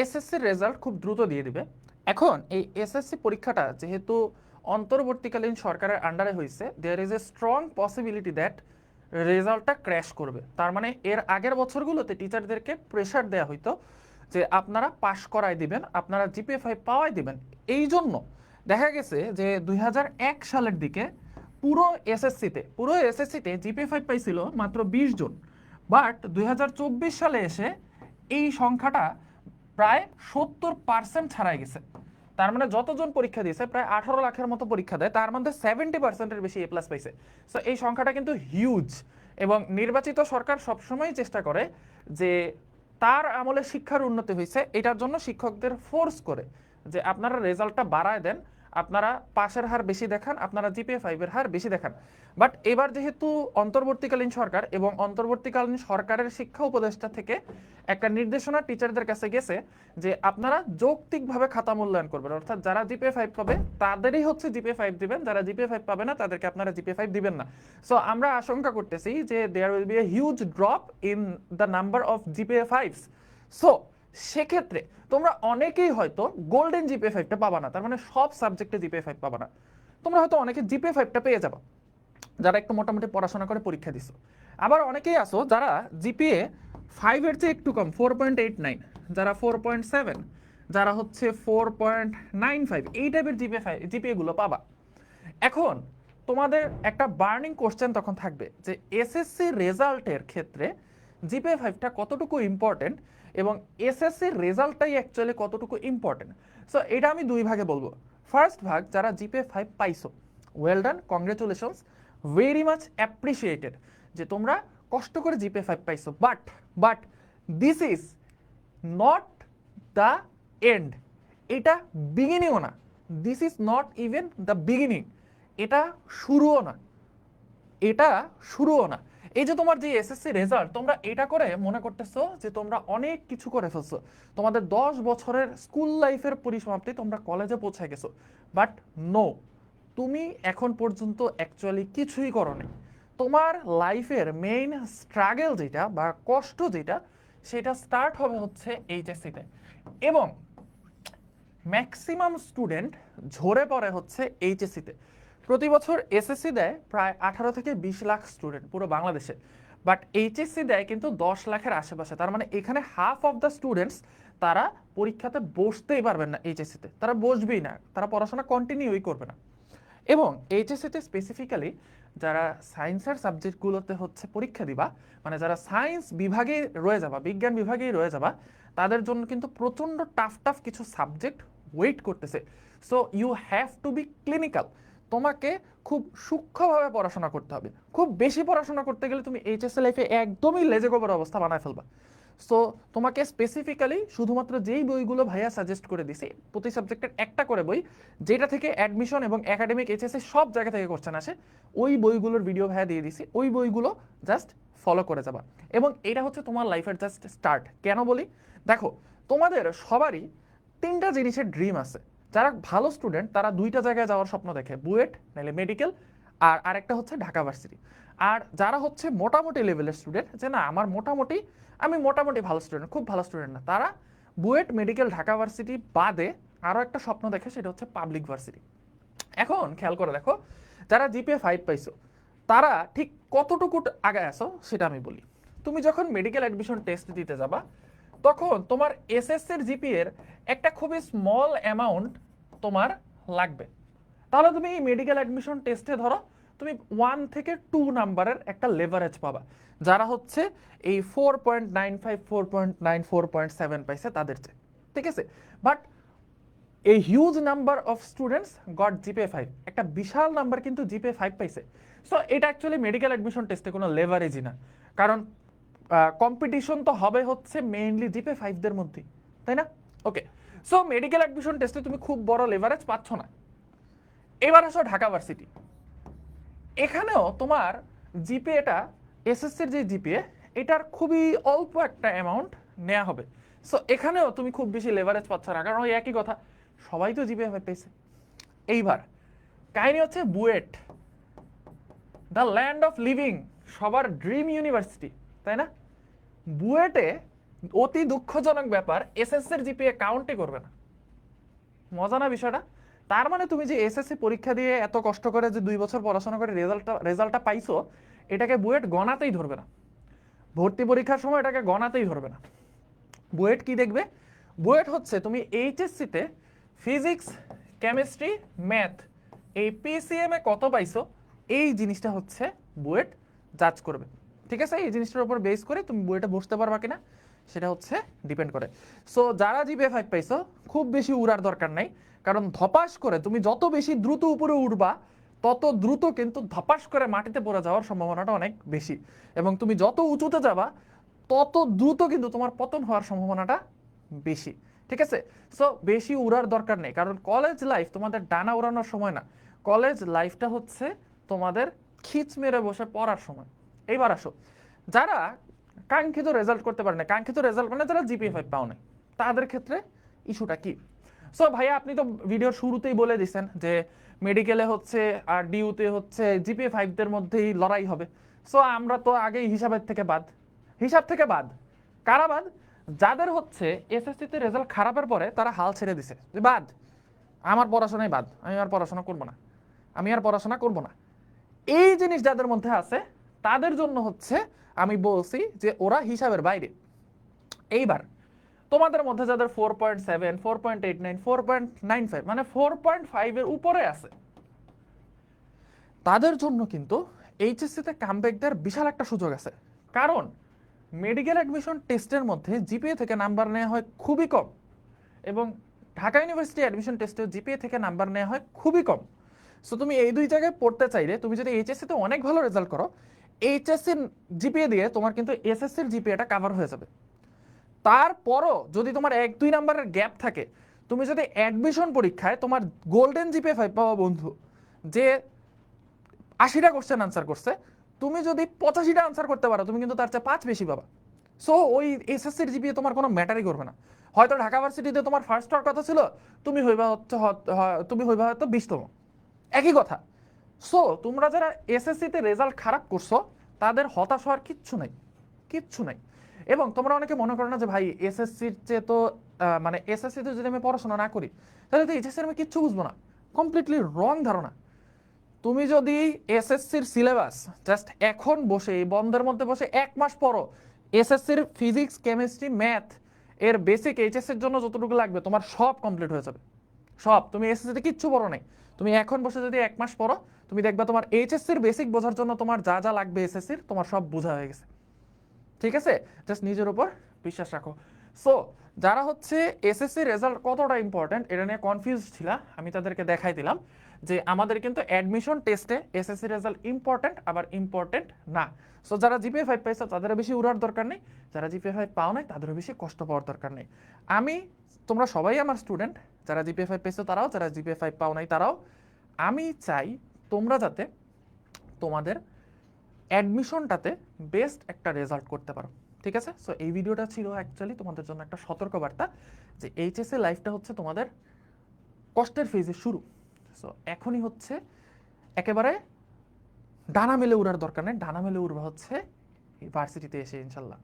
এসএসসির রেজাল্ট খুব দ্রুত দিয়ে দিবে। এখন এই এসএসসি পরীক্ষাটা যেহেতু অন্তর্বর্তীকালীন সরকারের আন্ডারে হয়েছে there is a strong possibility that রেজাল্টটা ক্র্যাশ করবে। তার মানে এর আগের বছরগুলোতে টিচারদেরকে প্রেশার দেওয়া হইতো যে আপনারা পাশ করাই দিবেন, আপনারা জিপিএ পাওয়াই দিবেন। এই জন্য দেখা গেছে যে দুই হাজার এক সালের দিকে পুরো এসএসসিতে পুরো এসএসসিতে জিপিএ ফাইভ পাইছিল মাত্র বিশ জন। বাট দুই হাজার চব্বিশ সালে এসে এই সংখ্যাটা প্রায় সত্তর পার্সেন্ট ছাড়াই গেছে। তার মানে যতজন পরীক্ষা দিয়েছে, প্রায় আঠারো লাখের মতো পরীক্ষা দেয়। তার মধ্যে সেভেন্টি পার্সেন্টের বেশি এ প্লাস পাইছে। সো এই সংখ্যাটা কিন্তু হিউজ এবং নির্বাচিত সরকার সবসময় চেষ্টা করে যে তার আমলে শিক্ষার উন্নতি হয়েছে। এটার জন্য শিক্ষকদের ফোর্স করে যে আপনারা রেজাল্টটা বাড়ায় দেন। আপনারা পাশের হার বেশি দেখান, আপনারা জিপিএ ফাইভের হার বেশি দেখান। বাট এবার যেহেতু অন্তর্বর্তীকালীন সরকার এবং অন্তর্বর্তীকালীন সরকারের শিক্ষা উপদেষ্টা থেকে একটা নির্দেশনা টিচারদের কাছে গেছে যে আপনারা যৌক্তিকভাবে খাতা মূল্যায়ন করবেন। অর্থাৎ যারা জিপিএ ফাইভ পাবে, তাদেরই হচ্ছে জিপিএ ফাইভ দিবেন। যারা জিপিএ ফাইভ পাবে না, তাদেরকে আপনারা জিপিএ ফাইভ দিবেন না। সো আমরা আশঙ্কা করতেছি যে there will be a huge drop in the number of GPA fives so সেক্ষেত্রে তোমরা অনেকেই হয়তো গোল্ডেন জিপে ফাইভটা পাবা না। তার মানে সব সাবজেক্টে জিপে ফাইভ পাবা না। তোমরা হয়তো অনেকে জিপে ফাইভটা পেয়ে যাবা। যারা একটু মোটামুটি পড়াশোনা করে পরীক্ষা দিছো। আবার অনেকেই আসো যারা জিপিএ ফাইভের চেয়ে একটু কম ফোর পয়েন্ট এইট নাইন যারা ফোর পয়েন্ট সেভেন যারা হচ্ছে ফোর পয়েন্ট নাইন ফাইভ এই টাইপের জিপে ফাইভ জিপিএগুলো পাবা। এখন তোমাদের একটা বার্নিং কোশ্চেন তখন থাকবে যে এসএসসি রেজাল্টের ক্ষেত্রে জিপিএ ফাইভটা কতটুকু ইম্পর্টেন্ট এবং এসএসসির রেজাল্টটাই অ্যাকচুয়ালি কতটুকু ইম্পর্টেন্ট সো এটা আমি দুই ভাগে বলব। ফার্স্ট ভাগ, যারা জিপে ফাইভ পাইছো well done congratulations very much appreciated যে তোমরা কষ্ট করে জিপে ফাইভ পাইছো। But but this is not the end এটা বিগিনিংও না। This is not even the beginning এটা শুরুও না। এটা শুরুও না। এই যে তোমার যে এসএসসি রেজাল্ট তোমরা এটা করে মনে করতেছো যে তোমরা অনেক কিছু করে ফেলছো। তোমাদের দশ বছরের স্কুল লাইফের পরিসমাপ্তি তোমরা কলেজে পৌঁছে গেছো। বাট নো তুমি এখন পর্যন্ত অ্যাকচুয়ালি কিছুই করনি। তোমার লাইফের মেইন স্ট্রাগল যেটা বা কষ্ট যেটা, সেটা স্টার্ট হবে হচ্ছে এইচএসসিতে এবং ম্যাক্সিমাম স্টুডেন্ট ঝরে পড়ে হচ্ছে এইচএসসিতে প্রতি বছর এসএসসি দেয় প্রায় আঠারো থেকে বিশ লাখ স্টুডেন্ট পুরো বাংলাদেশে। বাট এইচএসসি দেয় কিন্তু দশ লাখের আশেপাশে। তার মানে এখানে হাফ অফ দ্য স্টুডেন্টস তারা পরীক্ষাতে বসতেই পারবেন না এইচএসসিতে তারা বসবেই না। তারা পড়াশোনা কন্টিনিউই করবে না। এবং এইচএসসিতে স্পেসিফিক্যালি যারা সায়েন্সের সাবজেক্টগুলোতে হচ্ছে পরীক্ষা দিবা মানে যারা সায়েন্স বিভাগে রয়ে যাবা, বিজ্ঞান বিভাগেই রয়ে যাবা, তাদের জন্য কিন্তু প্রচণ্ড টাফ টাফ কিছু সাবজেক্ট ওয়েট করতেছে। So you have to be clinical তোমাকে খুব সূক্ষ্মভাবে পড়াশোনা করতে হবে। খুব বেশি পড়াশোনা করতে গেলে তুমি এইচএসএ লাইফে একদমই লেজে গোবর অবস্থা বানায় ফেলবা। সো তোমাকে স্পেসিফিক্যালি শুধুমাত্র যেই বইগুলো ভাইয়া সাজেস্ট করে দিছি প্রতি সাবজেক্টের একটা করে বই, যেটা থেকে অ্যাডমিশন এবং একাডেমিক এইচএসএ সব জায়গা থেকে কোশ্চেন আসে, ওই বইগুলোর ভিডিও ভাইয়া দিয়ে দিছি ওই বইগুলো জাস্ট ফলো করে যাবা। এবং এটা হচ্ছে তোমার লাইফের জাস্ট স্টার্ট কেন বলি? দেখো, তোমাদের সবারই তিনটা জিনিসের ড্রিম আছে। যারা ভালো স্টুডেন্ট তারা দুইটা জায়গায় যাওয়ার স্বপ্ন দেখে, বুয়েট নাহলে মেডিকেল আর আরেকটা হচ্ছে ঢাকা ভার্সিটি আর যারা হচ্ছে মোটামুটি লেভেলের স্টুডেন্ট যে না, আমার মোটামুটি, আমি মোটামুটি ভালো স্টুডেন্ট খুব ভালো স্টুডেন্ট না, তারা বুয়েট মেডিকেল ঢাকা ভার্সিটি বাদে আরও একটা স্বপ্ন দেখে, সেটা হচ্ছে পাবলিক ভার্সিটি এখন খেয়াল করে দেখো, যারা জিপিএ ফাইভ পাইছো, তারা ঠিক কতটুকু আগে আসো সেটা আমি বলি। তুমি যখন মেডিকেল অ্যাডমিশন টেস্ট দিতে যাবা তখন তোমার এসএসসির জিপিএর একটা খুবই স্মল অ্যামাউন্ট তোমার লাগবে। তাহলে তুমি এই মেডিকেল অ্যাডমিশন টেস্টে ধরো, তুমি ওয়ান থেকে টু নাম্বারের একটা লেভারেজ পাবা, যারা হচ্ছে এই four point nine five four point nine four point seven পাইছে তাদের চেয়ে, ঠিক আছে? বাট এই huge number of students got GPA five একটা বিশাল নাম্বার কিন্তু জিপে ফাইভ পাইছে। সো এটা অ্যাকচুয়ালি মেডিকেল অ্যাডমিশন টেস্টে কোনো লেভারেজই না। কারণ কম্পিটিশন তো হবে হচ্ছে মেইনলি জিপে ফাইভদের মধ্যেই, তাই না? ওকে সো মেডিকেল অ্যাডমিশন টেস্টে তুমি খুব বড় লেভারেজ পাচ্ছ না। এবার আসো ঢাকা ভার্সিটি এখানেও তোমার জিপে এটা এসএসসির যে জিপিএ এটার খুবই অল্প একটা অ্যামাউন্ট নেওয়া হবে। সো এখানেও তুমি খুব বেশি লেভারেজ পাচ্ছ না, কারণ ওই একই কথা, সবাই তো জিপিএ পেয়েছে এইবার, কাহিনী হচ্ছে BUET, the land of living, সবার ড্রিম ইউনিভার্সিটি, তাই না? বুয়েটে অতি দুঃখজনক ব্যাপার, এসএসসির জিপিএ কাউন্টই করবে না। মজা না বিষয়টা? তার মানে তুমি যে এসএসসি পরীক্ষা দিয়ে এত কষ্ট করে যে দুই বছর পড়াশোনা করে রেজাল্টটা রেজাল্টটা পাইছো, এটাকে বুয়েট গণাতেই ধরবে না। ভর্তি পরীক্ষার সময় এটাকে গণাতেই ধরবে না। বুয়েট কি দেখবে? বুয়েট হচ্ছে তুমি এইচএসসিতে ফিজিক্স কেমিস্ট্রি ম্যাথ এই পিসিএমে কত পাইছো, এই জিনিসটা হচ্ছে বুয়েট জাজ করবে। ঠিক আছে? এই জিনিসটার উপর বেস করে তুমি বুয়েটে বসতে পারবা কিনা সেটা হচ্ছে ডিপেন্ড করে। সো যারা জিপিএ ফাইভ পাইছো, খুব বেশি উড়ার দরকার নাই। কারণ ধপাস করে তুমি যত বেশি দ্রুত উপরে উঠবা তত দ্রুত কিন্তু ধপাস করে মাটিতে পড়ে যাওয়ার সম্ভাবনাটা অনেক বেশি। এবং তুমি যত উঁচুতে যাবা, তত দ্রুত কিন্তু তোমার পতন হওয়ার সম্ভাবনাটা বেশি। ঠিক আছে? সো বেশি উড়ার দরকার নেই। কারণ কলেজ লাইফ তোমাদের ডানা উড়ানোর সময় না। কলেজ লাইফটা হচ্ছে তোমাদের খিচ মেরে বসে পড়ার সময়। এইবার আসো। যারা কাঙ্ক্ষিত রেজাল্ট করতে পারে না, কাঙ্ক্ষিত রেজাল্ট মানে যারা জিপিএ ফাইভ পাও নাই, তাদের ক্ষেত্রে ইস্যুটা কি? সো ভাইয়া, আপনি তো ভিডিওর শুরুতেই বলে দিছেন যে মেডিকেলে হচ্ছে আর ডিউতে হচ্ছে জিপিএ ফাইভদের মধ্যেই লড়াই হবে। সো আমরা তো আগেই হিসাবের থেকে বাদ। হিসাব থেকে বাদ। কারা বাদ? যাদের হচ্ছে এসএসসিতে রেজাল্ট খারাপের পরে তারা হাল ছেড়ে দিছে। যে বাদ, আমার পড়াশোনাই বাদ, আমি আর পড়াশোনা করব না, আমি আর পড়াশোনা করব না। এই জিনিস যাদের মধ্যে আছে তাদের জন্য হচ্ছে আমি বলছি যে ওরা হিসাবের বাইরে। এইবার, তোমাদের মধ্যে যাদের four point seven four point eight nine four point nine five মানে ফোর পয়েন্ট ফাইভের উপরে আছে, তাদের জন্য কিন্তু এইচএসসিতে কামব্যাক দেওয়ার বিশাল একটা সুযোগ আছে। কারণ মেডিকেল অ্যাডমিশন টেস্টের মধ্যে জিপিএ থেকে নাম্বার নেওয়া হয় খুবই কম এবং ঢাকা ইউনিভার্সিটি অ্যাডমিশন টেস্টে জিপিএ থেকে নাম্বার নেওয়া হয় খুবই কম। সো তুমি এই দুই জায়গায় পড়তে চাইলে তুমি যদি এইচএসসিতে অনেক ভালো রেজাল্ট করো এইচএসসির জিপিএ দিয়ে তোমার কিন্তু এসএসসির জিপিএটা কাভার হয়ে যাবে। তারপরও যদি তোমার এক, দুই নাম্বারের গ্যাপ থাকে, তুমি যদি অ্যাডমিশন পরীক্ষায় তোমার গোল্ডেন জিপিএ ফাইভ পাওয়া বন্ধু, যে আশিটা কোশ্চেন আনসার করছে, তুমি যদি পঁচাশিটা আনসার করতে পারো, তুমি কিন্তু তার চেয়ে পাঁচ বেশি পাবা। সো ওই এসএসসির জিপিএ তোমার কোনো ম্যাটারই করবে না। হয়তো ঢাকা ভার্সিটিতে তোমার ফার্স্ট হওয়ার কথা ছিল, তুমি হইবা হচ্ছে তুমি হইবা হয়তো বিশতম। একই কথা। সো তোমরা যারা এসএসসিতে রেজাল্ট খারাপ করছ, তাদের হতাশ হওয়ার কিচ্ছু নাই কিচ্ছু নাই। এবং তোমরা অনেকে মনে করো না যে ভাই এসএসসির চেয়ে তো মানে এসএসসিতে যদি আমি পড়াশোনা না করি, তাহলে তো এইচএসসি আমি কিচ্ছু বুঝব না। কমপ্লিটলি রং ধারণা। তুমি যদি এসএসসির সিলেবাস জাস্ট এখন বসে, এই বন্ধের মধ্যে বসে এক মাস পরও এসএসসির ফিজিক্স কেমিস্ট্রি ম্যাথ এর বেসিক এইচএসসির জন্য যতটুকু লাগবে, তোমার সব কমপ্লিট হয়ে যাবে। সব। তুমি এসএসসিতে কিচ্ছু পড়ো নাই। তুমি এখন বসে যদি এক মাস পড়ো, তুমি দেখবা তোমার এইচএসসির বেসিক বোঝার জন্য তোমার যা যা লাগবে এসএসসির তোমার সব বোঝা হয়ে গেছে। ঠিক আছে? জাস্ট নিজের উপর বিশ্বাস রাখো। সো যারা হচ্ছে এসএসসি রেজাল্ট কতটা ইম্পর্ট্যান্ট এটা নিয়ে কনফিউজ ছিল, আমি তাদেরকে দেখাই দিলাম। যে আমাদের কিন্তু অ্যাডমিশন টেস্টে এসএসসি রেজাল্ট ইম্পর্ট্যান্ট আবার ইম্পর্ট্যান্ট না। সো যারা জিপিএ ফাইভ পাইছো, তাদেরও বেশি উড়ার দরকার নেই। যারা জিপিএ ফাইভ পাও নাই, তাদেরও বেশি কষ্ট পাওয়ার দরকার নেই। আমি, তোমরা সবাই আমার স্টুডেন্ট যারা জিপিএ ফাইভ পেয়েছ তারাও, যারা জিপিএ ফাইভ পাও নাই তারাও। আমি চাই তোমরা যাতে তোমাদের অ্যাডমিশনটাতে বেস্ট একটা রেজাল্ট করতে পারো। ঠিক আছে? সো এই ভিডিওটা ছিল অ্যাকচুয়ালি তোমাদের জন্য একটা সতর্কবার্তা যে এইচএসএ লাইফটা হচ্ছে তোমাদের কষ্টের ফেজে শুরু। সো এখনই হচ্ছে একেবারে ডানা মেলে উড়ার দরকার নেই। ডানা মেলে উড়বা হচ্ছে ভার্সিটিতে এসে, ইনশাল্লাহ।